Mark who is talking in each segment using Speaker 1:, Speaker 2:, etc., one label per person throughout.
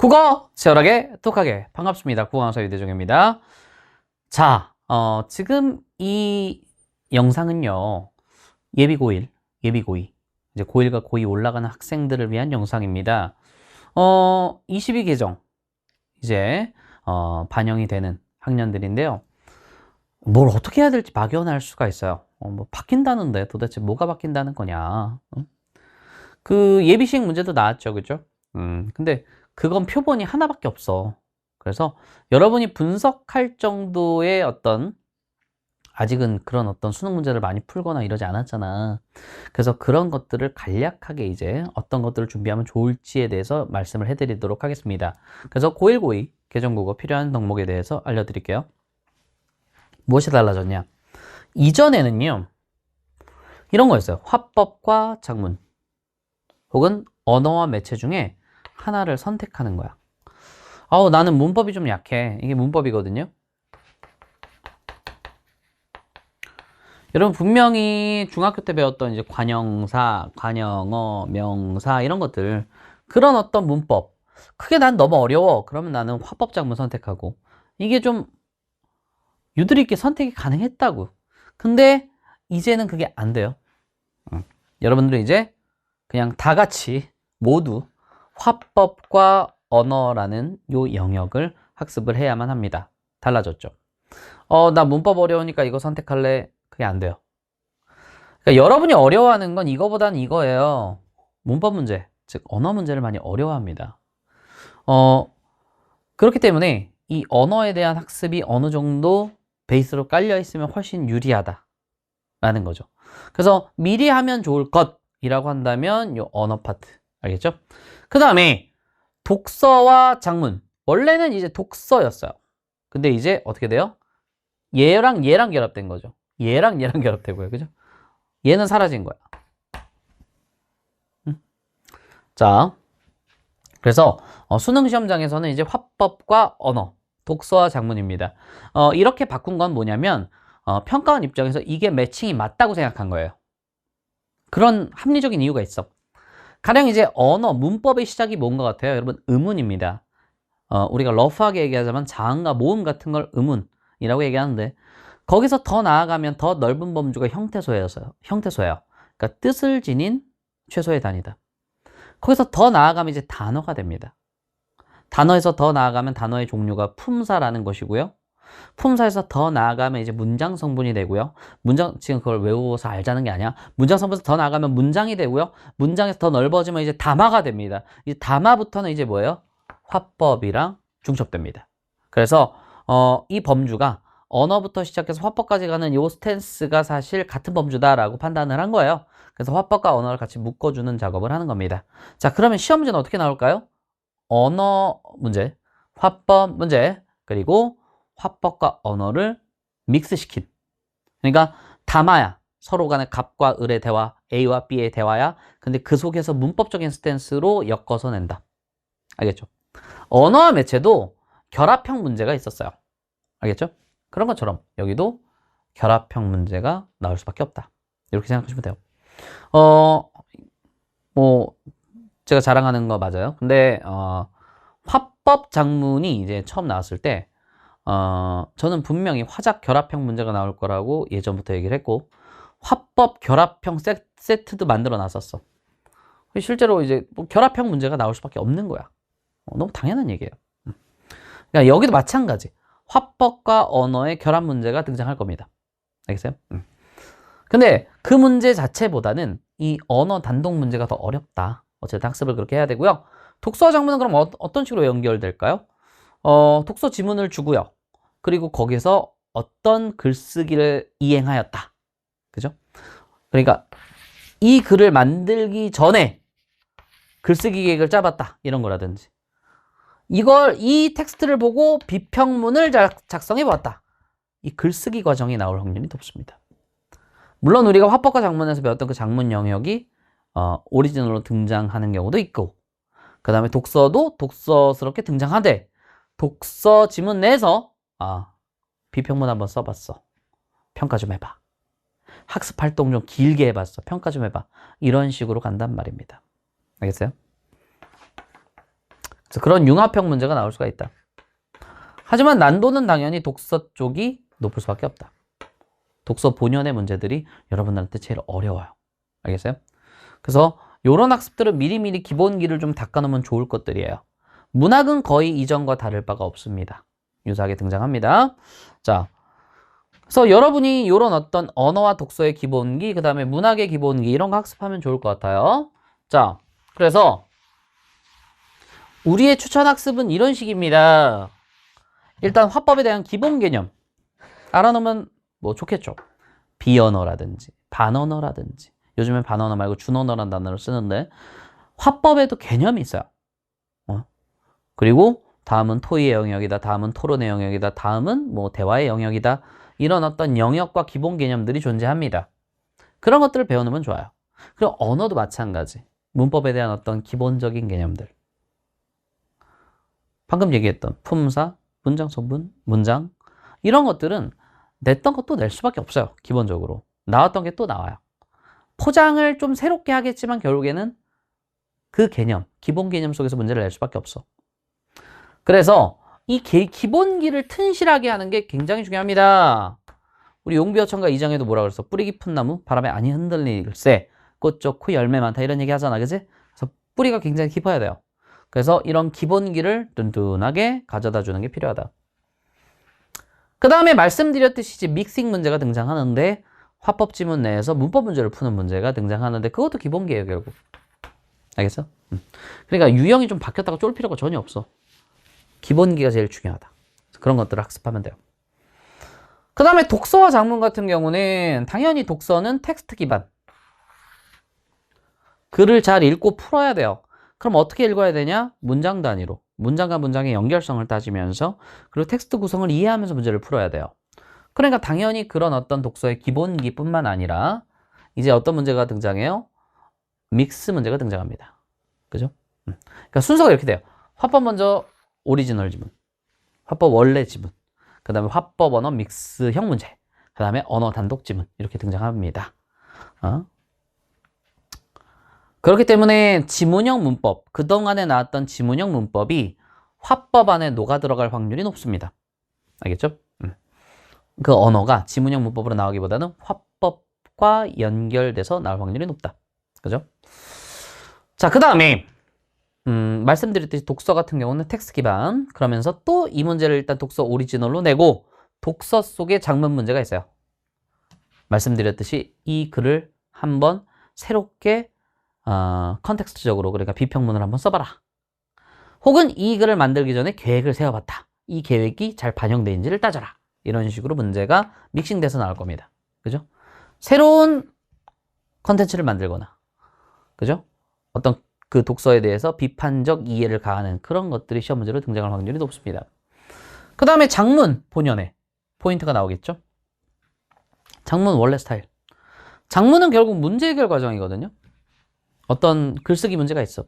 Speaker 1: 국어 치열하게 똑하게 반갑습니다. 국어 강사 유대종입니다. 자, 어, 지금 이 영상은요 예비 고1, 예비 고2 이제 고1과 고2 올라가는 학생들을 위한 영상입니다. 어, 22개정 이제 어, 반영이 되는 학년들인데요. 뭘 어떻게 해야 될지 막연할 수가 있어요. 어, 뭐 바뀐다는데 도대체 뭐가 바뀐다는 거냐? 응? 그 예비 시행 문제도 나왔죠, 그죠? 음, 근데 그건 표본이 하나밖에 없어. 그래서 여러분이 분석할 정도의 어떤 아직은 그런 어떤 수능 문제를 많이 풀거나 이러지 않았잖아. 그래서 그런 것들을 간략하게 이제 어떤 것들을 준비하면 좋을지에 대해서 말씀을 해드리도록 하겠습니다. 그래서 고1, 고2 개정국어 필요한 덕목에 대해서 알려드릴게요. 무엇이 달라졌냐? 이전에는요, 이런 거였어요. 화법과 작문, 혹은 언어와 매체 중에 하나를 선택하는 거야. 아우, 나는 문법이 좀 약해. 이게 문법이거든요. 여러분 분명히 중학교 때 배웠던 이제 관형사, 관형어, 명사 이런 것들 그런 어떤 문법 크게 난 너무 어려워. 그러면 나는 화법 작문 선택하고 이게 좀 유두리 있게 선택이 가능했다고. 근데 이제는 그게 안 돼요. 응. 여러분들은 이제 그냥 다 같이 모두 화법과 언어라는 요 영역을 학습을 해야만 합니다. 달라졌죠. 어, 나 문법 어려우니까 이거 선택할래. 그게 안 돼요. 그러니까 여러분이 어려워하는 건 이거보다는 이거예요. 문법 문제, 즉 언어 문제를 많이 어려워합니다. 어, 그렇기 때문에 이 언어에 대한 학습이 어느 정도 베이스로 깔려 있으면 훨씬 유리하다라는 거죠. 그래서 미리 하면 좋을 것이라고 한다면 요 언어 파트 알겠죠? 그 다음에 독서와 작문 원래는 이제 독서였어요. 근데 이제 어떻게 돼요? 얘랑 얘랑 결합된 거죠. 얘랑 얘랑 결합되고요. 그죠? 얘는 사라진 거야. 음. 자, 그래서 어, 수능 시험장에서는 이제 화법과 언어, 독서와 작문입니다. 어, 이렇게 바꾼 건 뭐냐면 어, 평가원 입장에서 이게 매칭이 맞다고 생각한 거예요. 그런 합리적인 이유가 있어. 가령 이제 언어, 문법의 시작이 뭔 것 같아요? 여러분, 의문입니다. 어, 우리가 러프하게 얘기하자면 자음과 모음 같은 걸 의문이라고 얘기하는데 거기서 더 나아가면 더 넓은 범주가 형태소여서요. 형태소예요. 그러니까 뜻을 지닌 최소의 단위다. 거기서 더 나아가면 이제 단어가 됩니다. 단어에서 더 나아가면 단어의 종류가 품사라는 것이고요. 품사에서 더 나아가면 이제 문장 성분이 되고요. 문장 지금 그걸 외워서 알자는 게 아니야. 문장 성분에서 더 나아가면 문장이 되고요. 문장에서 더 넓어지면 이제 담화가 됩니다. 이 담화부터는 이제 뭐예요? 화법이랑 중첩됩니다. 그래서 어, 이 범주가 언어부터 시작해서 화법까지 가는 요 스탠스가 사실 같은 범주다라고 판단을 한 거예요. 그래서 화법과 언어를 같이 묶어주는 작업을 하는 겁니다. 자, 그러면 시험 문제는 어떻게 나올까요? 언어 문제, 화법 문제, 그리고 화법과 언어를 믹스시킨. 그러니까 담아야 서로 간의 갑과 을의 대화, A와 B의 대화야. 근데 그 속에서 문법적인 스탠스로 엮어서 낸다. 알겠죠? 언어와 매체도 결합형 문제가 있었어요. 알겠죠? 그런 것처럼 여기도 결합형 문제가 나올 수밖에 없다. 이렇게 생각하시면 돼요. 어, 뭐, 제가 자랑하는 거 맞아요. 근데, 어, 화법 작문이 이제 처음 나왔을 때, 어, 저는 분명히 화작 결합형 문제가 나올 거라고 예전부터 얘기를 했고, 화법 결합형 세, 세트도 만들어 놨었어. 실제로 이제 뭐 결합형 문제가 나올 수밖에 없는 거야. 어, 너무 당연한 얘기예요. 그러니까 여기도 마찬가지. 화법과 언어의 결합 문제가 등장할 겁니다. 알겠어요? 음. 근데 그 문제 자체보다는 이 언어 단독 문제가 더 어렵다. 어쨌든 학습을 그렇게 해야 되고요. 독서 장문은 그럼 어, 떤 식으로 연결될까요? 어, 독서 지문을 주고요. 그리고 거기서 어떤 글쓰기를 이행하였다. 그죠? 그러니까 이 글을 만들기 전에 글쓰기 계획을 짜봤다. 이런 거라든지. 이걸 이 텍스트를 보고 비평문을 작성해 보았다. 이 글쓰기 과정이 나올 확률이 높습니다. 물론 우리가 화법과 작문에서 배웠던 그 작문 영역이 어, 오리지널로 등장하는 경우도 있고 그 다음에 독서도 독서스럽게 등장하되 독서 지문 내에서 아, 비평문 한번 써봤어. 평가 좀 해봐. 학습 활동 좀 길게 해봤어. 평가 좀 해봐. 이런 식으로 간단 말입니다. 알겠어요? 그래서 그런 융합형 문제가 나올 수가 있다. 하지만 난도는 당연히 독서 쪽이 높을 수밖에 없다. 독서 본연의 문제들이 여러분들한테 제일 어려워요. 알겠어요? 그래서 이런 학습들은 미리미리 기본기를 좀 닦아놓으면 좋을 것들이에요. 문학은 거의 이전과 다를 바가 없습니다. 유사하게 등장합니다. 자, 그래서 여러분이 이런 어떤 언어와 독서의 기본기, 그 다음에 문학의 기본기 이런 거 학습하면 좋을 것 같아요. 자, 그래서 우리의 추천 학습은 이런 식입니다. 일단 화법에 대한 기본 개념 알아놓으면 뭐 좋겠죠. 비언어라든지 반언어라든지 요즘엔 반언어 말고 준언어란 단어를 쓰는데 화법에도 개념이 있어요. 어? 그리고 다음은 토의의 영역이다. 다음은 토론의 영역이다. 다음은 뭐 대화의 영역이다. 이런 어떤 영역과 기본 개념들이 존재합니다. 그런 것들을 배워놓으면 좋아요. 그리고 언어도 마찬가지. 문법에 대한 어떤 기본적인 개념들. 방금 얘기했던 품사, 문장 성분, 문장 이런 것들은 냈던 것도 낼 수밖에 없어요. 기본적으로. 나왔던 게 또 나와요. 포장을 좀 새롭게 하겠지만 결국에는 그 개념, 기본 개념 속에서 문제를 낼 수밖에 없어. 그래서 이 개- 기본기를 튼실하게 하는 게 굉장히 중요합니다. 우리 용비어천가 2장에도 뭐라 그랬어? 뿌리 깊은 나무, 바람에 많이 흔들릴세. 꽃 좋고 열매 많다. 이런 얘기 하잖아. 그지? 그래서 뿌리가 굉장히 깊어야 돼요. 그래서 이런 기본기를 든든하게 가져다 주는 게 필요하다. 그 다음에 말씀드렸듯이 이제 믹싱 문제가 등장하는데 화법 지문 내에서 문법 문제를 푸는 문제가 등장하는데 그것도 기본기예요 결국. 알겠어? 음. 그러니까 유형이 좀 바뀌었다가 쫄 필요가 전혀 없어. 기본기가 제일 중요하다. 그런 것들을 학습하면 돼요. 그 다음에 독서와 작문 같은 경우는 당연히 독서는 텍스트 기반. 글을 잘 읽고 풀어야 돼요. 그럼 어떻게 읽어야 되냐? 문장 단위로. 문장과 문장의 연결성을 따지면서 그리고 텍스트 구성을 이해하면서 문제를 풀어야 돼요. 그러니까 당연히 그런 어떤 독서의 기본기뿐만 아니라 이제 어떤 문제가 등장해요? 믹스 문제가 등장합니다. 그죠? 음. 그러니까 순서가 이렇게 돼요. 화법 먼저 오리지널 지문, 화법 원래 지문, 그 다음에 화법 언어 믹스형 문제, 그 다음에 언어 단독 지문 이렇게 등장합니다. 어? 그렇기 때문에 지문형 문법, 그동안에 나왔던 지문형 문법이 화법 안에 녹아 들어갈 확률이 높습니다. 알겠죠? 음. 그 언어가 지문형 문법으로 나오기보다는 화법과 연결돼서 나올 확률이 높다. 그죠? 자, 그 다음에 음, 말씀드렸듯이 독서 같은 경우는 텍스트 기반 그러면서 또 이 문제를 일단 독서 오리지널로 내고 독서 속에 장문 문제가 있어요. 말씀드렸듯이 이 글을 한번 새롭게 어, 컨텍스트적으로 그러니까 비평문을 한번 써봐라. 혹은 이 글을 만들기 전에 계획을 세워봤다. 이 계획이 잘 반영되는지를 따져라. 이런 식으로 문제가 믹싱돼서 나올 겁니다. 그죠? 새로운 컨텐츠를 만들거나, 그죠? 어떤 그 독서에 대해서 비판적 이해를 가하는 그런 것들이 시험 문제로 등장할 확률이 높습니다. 그 다음에 장문 본연의 포인트가 나오겠죠? 장문 원래 스타일. 장문은 결국 문제 해결 과정이거든요. 어떤 글쓰기 문제가 있어.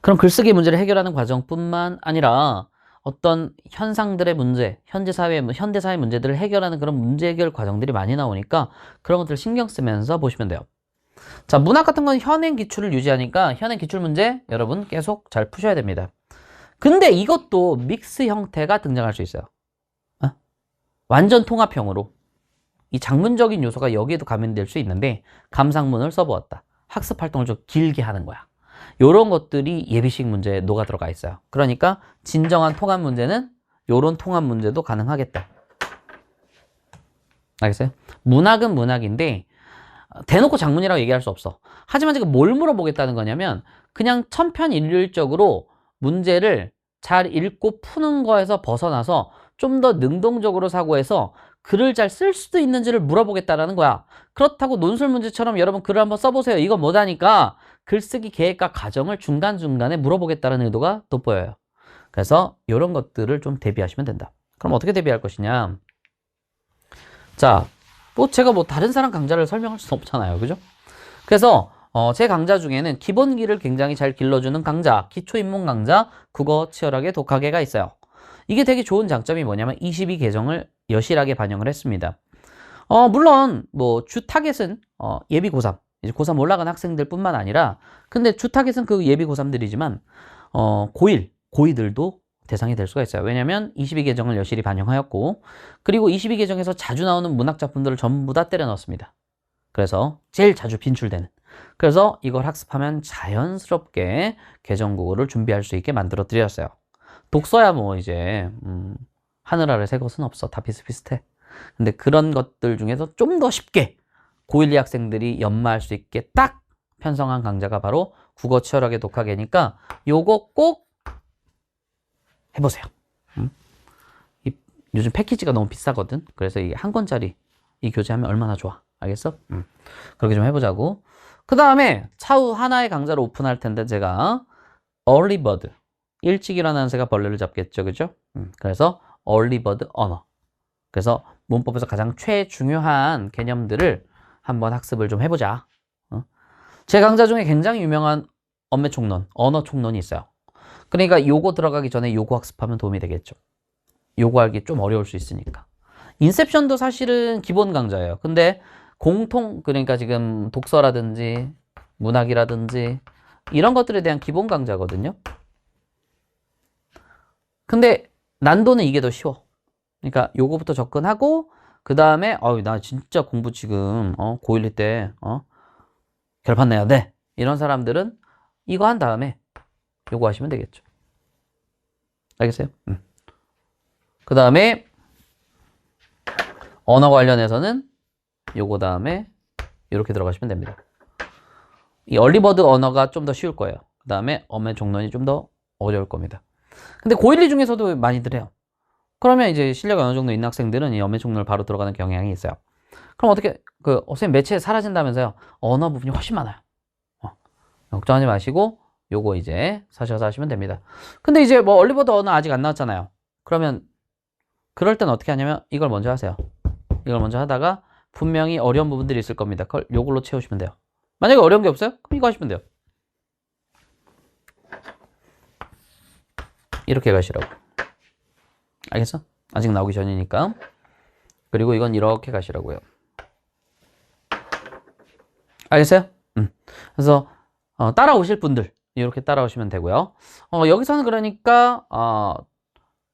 Speaker 1: 그럼 글쓰기 문제를 해결하는 과정뿐만 아니라 어떤 현상들의 문제, 현재 사회, 현대 사회 문제들을 해결하는 그런 문제 해결 과정들이 많이 나오니까 그런 것들을 신경 쓰면서 보시면 돼요. 자, 문학 같은 건 현행 기출을 유지하니까 현행 기출 문제 여러분 계속 잘 푸셔야 됩니다. 근데 이것도 믹스 형태가 등장할 수 있어요. 어? 완전 통합형으로. 이 장문적인 요소가 여기에도 가면될 수 있는데 감상문을 써보았다. 학습 활동을 좀 길게 하는 거야. 요런 것들이 예비식 문제에 녹아 들어가 있어요. 그러니까 진정한 통합 문제는 요런 통합 문제도 가능하겠다. 알겠어요? 문학은 문학인데 대놓고 장문이라고 얘기할 수 없어. 하지만 지금 뭘 물어보겠다는 거냐면 그냥 천편일률적으로 문제를 잘 읽고 푸는 거에서 벗어나서 좀 더 능동적으로 사고해서 글을 잘 쓸 수도 있는지를 물어보겠다라는 거야. 그렇다고 논술 문제처럼 여러분 글을 한번 써보세요. 이거 뭐다니까 글쓰기 계획과 과정을 중간중간에 물어보겠다는 의도가 돋보여요. 그래서 이런 것들을 좀 대비하시면 된다. 그럼 어떻게 대비할 것이냐? 자, 뭐 제가 뭐 다른 사람 강좌를 설명할 수 없잖아요. 그죠? 그래서 어, 제 강좌 중에는 기본기를 굉장히 잘 길러주는 강좌, 기초인문 강좌, 국어 치열하게 독하게가 있어요. 이게 되게 좋은 장점이 뭐냐면 22계정을 여실하게 반영을 했습니다. 어, 물론 뭐 주 타겟은 어, 예비 고3, 이제 고3 올라간 학생들 뿐만 아니라 근데 주 타겟은 그 예비 고3들이지만 어, 고1, 고2들도 대상이 될 수가 있어요. 왜냐하면 22계정을 여실히 반영하였고 그리고 22계정에서 자주 나오는 문학 작품들을 전부 다 때려 넣었습니다. 그래서 제일 자주 빈출되는 그래서 이걸 학습하면 자연스럽게 계정국어를 준비할 수 있게 만들어 드렸어요. 독서야 뭐 이제 음, 하늘 아래 새 것은 없어 다 비슷비슷해. 근데 그런 것들 중에서 좀 더 쉽게 고1, 2 학생들이 연마할 수 있게 딱 편성한 강좌가 바로 국어 치열하게 독학이니까 요거 꼭 해보세요. 음? 이, 요즘 패키지가 너무 비싸거든. 그래서 이 한 권짜리 이 교재하면 얼마나 좋아. 알겠어? 음. 그렇게 좀 해보자고. 그 다음에 차후 하나의 강좌를 오픈할 텐데 제가 bird 일찍 일어나는 새가 벌레를 잡겠죠, 그죠? 음. 그래서 bird 언어. 그래서 문법에서 가장 최중요한 개념들을 한번 학습을 좀 해보자. 어? 제 강좌 중에 굉장히 유명한 언매 총론, 언어 총론이 있어요. 그러니까 요거 들어가기 전에 요거 학습하면 도움이 되겠죠. 요거 알기 좀 어려울 수 있으니까. 인셉션도 사실은 기본 강좌예요. 근데 공통 그러니까 지금 독서라든지 문학이라든지 이런 것들에 대한 기본 강좌거든요. 근데 난도는 이게 더 쉬워. 그러니까 요거부터 접근하고 그 다음에 어우 나 진짜 공부 지금 어 고1 때어 결판 내야 돼 이런 사람들은 이거 한 다음에 요거 하시면 되겠죠. 알겠어요? 음. 그 다음에 언어 관련해서는 요거 다음에 이렇게 들어가시면 됩니다. 이 얼리버드 언어가 좀 더 쉬울 거예요. 그 다음에 어의 종론이 좀 더 어려울 겁니다. 근데 고1, 2 중에서도 많이들 해요. 그러면 이제 실력이 어느 정도 있는 학생들은 이 어의 종론을 바로 들어가는 경향이 있어요. 그럼 어떻게, 그, 어, 선생님 매체 사라진다면서요? 언어 부분이 훨씬 많아요. 어, 걱정하지 마시고, 요거 이제 사셔서 하시면 됩니다. 근데 이제 뭐 얼리버드 언어 아직 안 나왔잖아요. 그러면, 그럴 땐 어떻게 하냐면, 이걸 먼저 하세요. 이걸 먼저 하다가, 분명히 어려운 부분들이 있을 겁니다. 그걸 요걸로 채우시면 돼요. 만약에 어려운 게 없어요? 그럼 이거 하시면 돼요. 이렇게 가시라고. 알겠어? 아직 나오기 전이니까. 그리고 이건 이렇게 가시라고요. 알겠어요? 음. 그래서 어, 따라오실 분들 이렇게 따라오시면 되고요. 어, 여기서는 그러니까 어,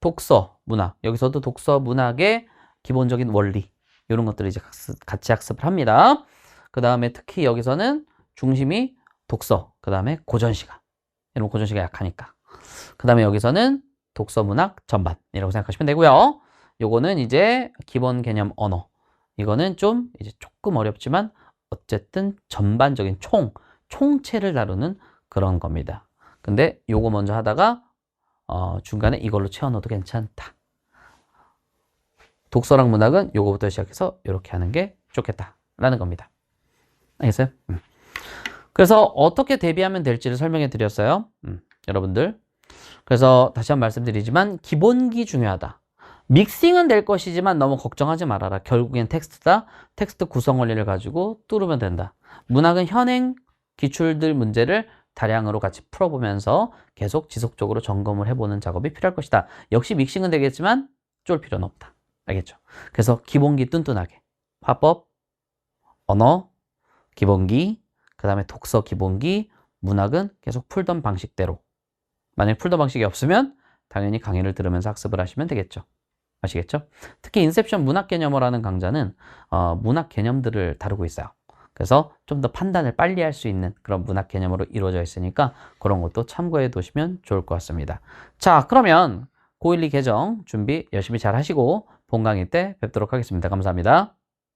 Speaker 1: 독서, 문학 여기서도 독서, 문학의 기본적인 원리 이런 것들을 이제 같이 학습을 합니다. 그 다음에 특히 여기서는 중심이 독서, 그 다음에 고전시가. 이런 고전시가 약하니까. 그 다음에 여기서는 독서 문학 전반이라고 생각하시면 되고요. 요거는 이제 기본 개념 언어. 이거는 좀 이제 조금 어렵지만 어쨌든 전반적인 총, 총체를 다루는 그런 겁니다. 근데 요거 먼저 하다가 어, 중간에 이걸로 채워넣어도 괜찮다. 독서랑 문학은 요거부터 시작해서 이렇게 하는 게 좋겠다라는 겁니다. 알겠어요? 음. 그래서 어떻게 대비하면 될지를 설명해 드렸어요. 음, 여러분들. 그래서 다시 한번 말씀드리지만 기본기 중요하다. 믹싱은 될 것이지만 너무 걱정하지 말아라. 결국엔 텍스트다. 텍스트 구성 원리를 가지고 뚫으면 된다. 문학은 현행 기출들 문제를 다량으로 같이 풀어보면서 계속 지속적으로 점검을 해보는 작업이 필요할 것이다. 역시 믹싱은 되겠지만 쫄 필요는 없다. 알겠죠? 그래서 기본기 뚠뚠하게 화법, 언어, 기본기, 그 다음에 독서 기본기, 문학은 계속 풀던 방식대로 만약 풀던 방식이 없으면 당연히 강의를 들으면서 학습을 하시면 되겠죠. 아시겠죠? 특히 인셉션 문학 개념어라는 강좌는 어, 문학 개념들을 다루고 있어요. 그래서 좀 더 판단을 빨리 할 수 있는 그런 문학 개념으로 이루어져 있으니까 그런 것도 참고해 두시면 좋을 것 같습니다. 자, 그러면 고1, 2 개정 준비 열심히 잘 하시고 본 강의 때 뵙도록 하겠습니다. 감사합니다.